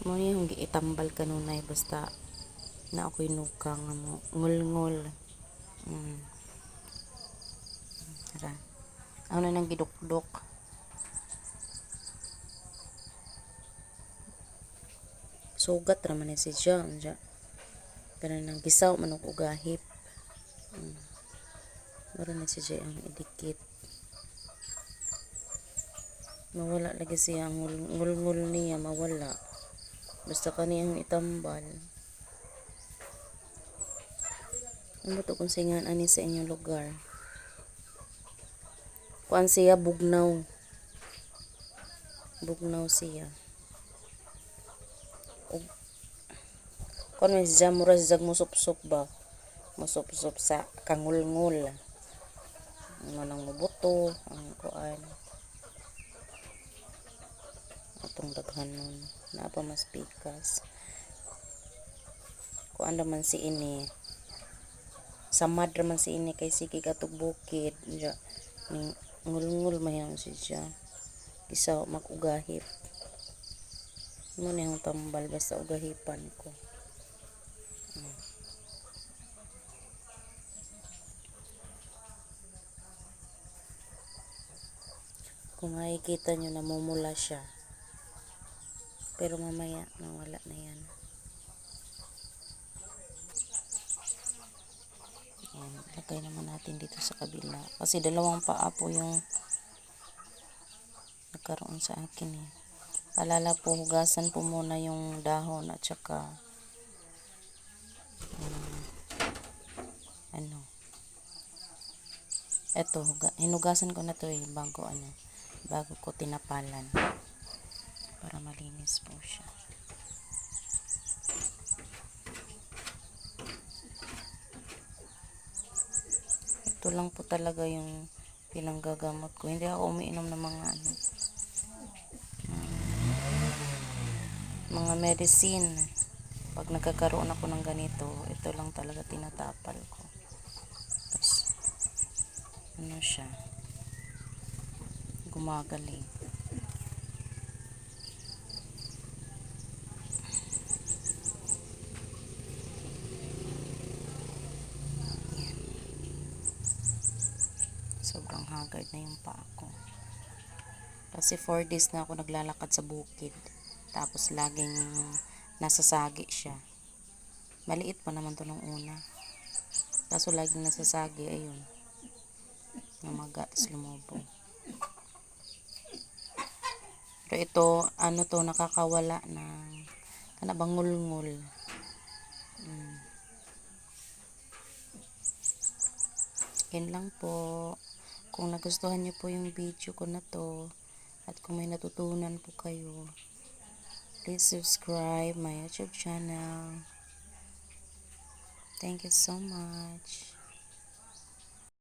Mo ni yung giitambal kanunay basta na ako'y nuka nga mo ngul-ngul. Mm. Tara. Ano nang gidukdok? Sugat ra man ni si siya. Unya. Pero nang gisaw man og ugahip. Mm. Mara na si siya ang idikit. Mawala lagi siya ang ngul- ngul-ngul niya mawala. Basta kaniyang itambal. Ano to kung singan ani sa inyong lugar? Kuan siya bugnaw. Bugnaw siya. Og kuan man siya mura siya musop-sop ba? Musop-sop sa kangul-ngul. Ano nang mubuto ang kuan. Atong daghan nun. Na pa mas pikas. Kuan naman si ini samad raman si ini kay sige katog bukid ja ning ngul-ngul mayan si siya isa makugahip mo ni ang tambal basta ugahipan ko Mm. kung makikita nyo namumula siya pero mamaya nawala na yan Ayan, lagay naman natin dito sa kabila. Kasi dalawang paa po yung nagkaroon sa akin eh. Paalala po, hugasan po muna yung dahon at saka um, ano eto, hinugasan ko na to eh bago ano, bago ko tinapalan para malinis po siya. ito lang po talaga yung pinanggagamot ko. Hindi ako umiinom ng mga ano, mm, mga medicine. Pag nagkakaroon ako ng ganito, ito lang talaga tinatapal ko. Tapos, ano siya, gumagaling. Sobrang haggard na yung paa ko. Kasi 4 days na ako naglalakad sa bukid. Tapos laging nasasagi siya. Maliit pa naman to nung una. Kaso laging nasasagi, ayun. Namaga, tapos lumubog. Pero ito, ano to, nakakawala ng, ano bang ngul-ngul. Mm. Yan lang po. Kung nagustuhan niyo po yung video ko na to, at kung may natutunan po kayo, please subscribe my YouTube channel. Thank you so much.